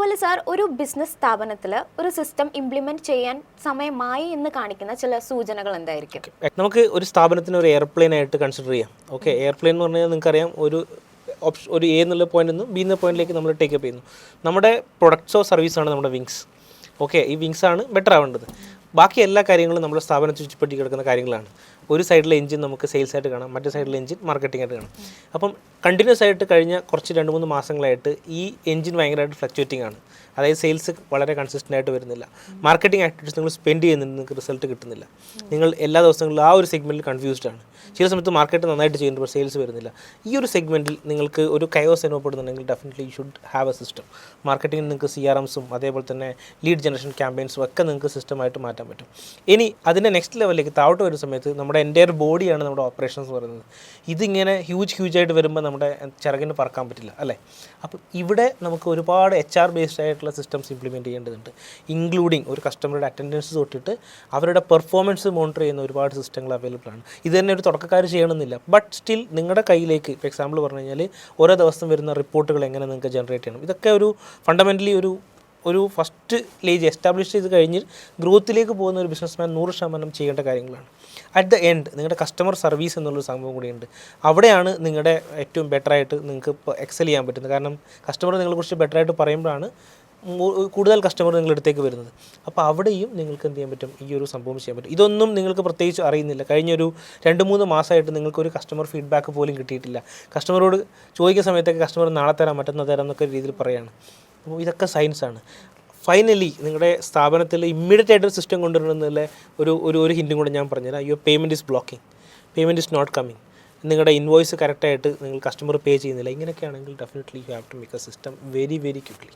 അതുപോലെ സാർ ഒരു ബിസിനസ് സ്ഥാപനത്തിൽ ഒരു സിസ്റ്റം ഇംപ്ലിമെന്റ് ചെയ്യാൻ സമയമായി എന്ന് കാണിക്കുന്ന ചില സൂചനകൾ എന്തായിരിക്കും? നമുക്ക് ഒരു സ്ഥാപനത്തിന് ഒരു എയർപ്ലെയിൻ ആയിട്ട് കൺസിഡർ ചെയ്യാം. ഓക്കെ എയർപ്ലെയിൻ എന്ന് പറഞ്ഞാൽ നിങ്ങൾക്കറിയാം ഒരു ഓപ്ഷൻ ഒരു എ എന്നുള്ള പോയിന്റിൽ നിന്ന് ബി എന്ന പോയിന്റിലേക്ക് നമ്മൾ ടേക്കപ്പ് ചെയ്യുന്നു. നമ്മുടെ പ്രൊഡക്ട്സോ ആണ് നമ്മുടെ വിങ്സ് ഓക്കെ ഈ വിങ്സ് ആണ് ബെറ്റർ ആവേണ്ടത്. ബാക്കി എല്ലാ കാര്യങ്ങളും നമ്മുടെ സ്ഥാപനത്തിൽ ചുറ്റിപ്പറ്റി കിടക്കുന്ന കാര്യങ്ങളാണ്. ഒരു സൈഡിലെ എഞ്ചിൻ നമുക്ക് സെയിൽസ് ആയിട്ട് കാണാം മറ്റേ സൈഡിലെ എഞ്ചിൻ മാർക്കറ്റിംഗ് ആയിട്ട് കാണാം. അപ്പം കണ്ടിന്യൂസ് ആയിട്ട് കഴിഞ്ഞ കുറച്ച് രണ്ട് മൂന്ന് മാസങ്ങളായിട്ട് ഈ എഞ്ചിൻ ഭയങ്കരമായിട്ട് ഫ്ലക്ച്വേറ്റിംഗ് ആണ്. അതായത് സെയിൽസ് വളരെ കൺസിസ്റ്റന്റ് ആയിട്ട് വരുന്നില്ല. മാർക്കറ്റിംഗ് ആക്ടിവിറ്റീസ് നിങ്ങൾ സ്പെൻഡ് ചെയ്യുന്നതിന് നിങ്ങൾക്ക് റിസൾട്ട് കിട്ടുന്നില്ല. നിങ്ങൾ എല്ലാ ദിവസങ്ങളിലും ആ ഒരു സെഗ്മെന്റിൽ കൺഫ്യൂസ്ഡ് ആണ്. ചില സമയത്ത് മാർക്കറ്റ് നന്നായിട്ട് ചെയ്യുന്നുണ്ട് സെയിൽസ് വരുന്നില്ല. ഈ ഒരു സെഗ്മെന്റിൽ നിങ്ങൾക്ക് ഒരു chaos അനുഭവപ്പെടുന്നുണ്ടെങ്കിൽ definitely you should have a system മാർക്കറ്റിംഗിൽ നിങ്ങൾക്ക് സി ആർ എംസും അതേപോലെ തന്നെ ലീഡ് ജനറേഷൻ ക്യാമ്പയിൻസും ഒക്കെ നിങ്ങൾക്ക് സിസ്റ്റമായിട്ട് മാറ്റാൻ പറ്റും. ഇനി അതിന്റെ നെക്സ്റ്റ് ലെവലിലേക്ക് താഴോട്ട് വരുന്ന സമയത്ത് നമ്മുടെ എന്റെ ബോഡിയാണ് നമ്മുടെ ഓപ്പറേഷൻസ് എന്ന് പറയുന്നത്. ഇതിങ്ങനെ ഹ്യൂജ് ഹ്യൂജ് ആയിട്ട് വരുമ്പോൾ നമ്മുടെ ചിറകിന് പറക്കാൻ പറ്റില്ല അല്ലേ? അപ്പോൾ ഇവിടെ നമുക്ക് ഒരുപാട് എച്ച് ആർ ബേസ്ഡ് ആയിട്ടുള്ള സിസ്റ്റംസ് ഇംപ്ലിമെന്റ് ചെയ്യേണ്ടതുണ്ട്. ഇൻക്ലൂഡിങ് ഒരു കസ്റ്റമറുടെ അറ്റൻഡൻസ് തൊട്ടിട്ട് അവരുടെ പെർഫോമൻസ് മോണിറ്റർ ചെയ്യുന്ന ഒരുപാട് സിസ്റ്റങ്ങൾ അവൈലബിൾ ആണ്. ഇത് തന്നെ ഒരു തുടക്കക്കാർ ചെയ്യണമെന്നില്ല. ബട്ട് സ്റ്റിൽ നിങ്ങളുടെ കയ്യിലേക്ക് ഇപ്പോൾ എക്സാമ്പിൾ പറഞ്ഞു കഴിഞ്ഞാൽ ഓരോ ദിവസം വരുന്ന റിപ്പോർട്ടുകൾ എങ്ങനെ നിങ്ങൾക്ക് ജനറേറ്റ് ചെയ്യണം? ഇതൊക്കെ ഒരു ഫണ്ടമെന്റലി ഒരു ഒരു ഫസ്റ്റ് ലേജ് എസ്റ്റാബ്ലിഷ് ചെയ്ത് കഴിഞ്ഞ് ഗ്രോത്തിലേക്ക് പോകുന്ന ഒരു ബിസിനസ്മാൻ നൂറ് ശതമാനം ചെയ്യേണ്ട കാര്യങ്ങളാണ്. അറ്റ് ദ എൻഡ് നിങ്ങളുടെ കസ്റ്റമർ സർവീസ് എന്നുള്ളൊരു സംഭവം കൂടിയുണ്ട്. അവിടെയാണ് നിങ്ങളുടെ ഏറ്റവും ബെറ്ററായിട്ട് നിങ്ങൾക്ക് ഇപ്പോൾ എക്സൽ ചെയ്യാൻ പറ്റുന്നത്. കാരണം കസ്റ്റമർ നിങ്ങളെക്കുറിച്ച് ബെറ്ററായിട്ട് പറയുമ്പോഴാണ് കൂടുതൽ കസ്റ്റമർ നിങ്ങളുടെ അടുത്തേക്ക് വരുന്നത്. അപ്പോൾ അവിടെയും നിങ്ങൾക്ക് എന്ത് ചെയ്യാൻ പറ്റും? ഈ ഒരു സംഭവം ചെയ്യാൻ പറ്റും. ഇതൊന്നും നിങ്ങൾക്ക് പ്രത്യേകിച്ച് അറിയുന്നില്ല. കഴിഞ്ഞൊരു രണ്ട് മൂന്ന് മാസമായിട്ട് നിങ്ങൾക്കൊരു കസ്റ്റമർ ഫീഡ്ബാക്ക് പോലും കിട്ടിയിട്ടില്ല. കസ്റ്റമറോട് ചോദിക്കുന്ന സമയത്തൊക്കെ കസ്റ്റമർ നാളെ തരാം മറ്റന്നാൾ തരാം എന്നൊക്കെ രീതിയിൽ പറയുകയാണ് അപ്പോൾ ഇതൊക്കെ സയൻസാണ് ഫൈനലി നിങ്ങളുടെ സ്ഥാപനത്തിൽ ഇമ്മീഡിയറ്റ് ആയിട്ട് സിസ്റ്റം കൊണ്ടുവരണമെന്നുള്ള ഒരു ഒരു ഒരു ഹിന്റും കൂടെ ഞാൻ പറഞ്ഞുതരാം. Your payment is blocking payment is not coming നിങ്ങളുടെ ഇൻവോയ്സ് കറക്റ്റായിട്ട് നിങ്ങൾ കസ്റ്റമർ പേ ചെയ്യുന്നില്ല. ഇങ്ങനെയൊക്കെ ആണെങ്കിൽ definitely you have to make a system very very quickly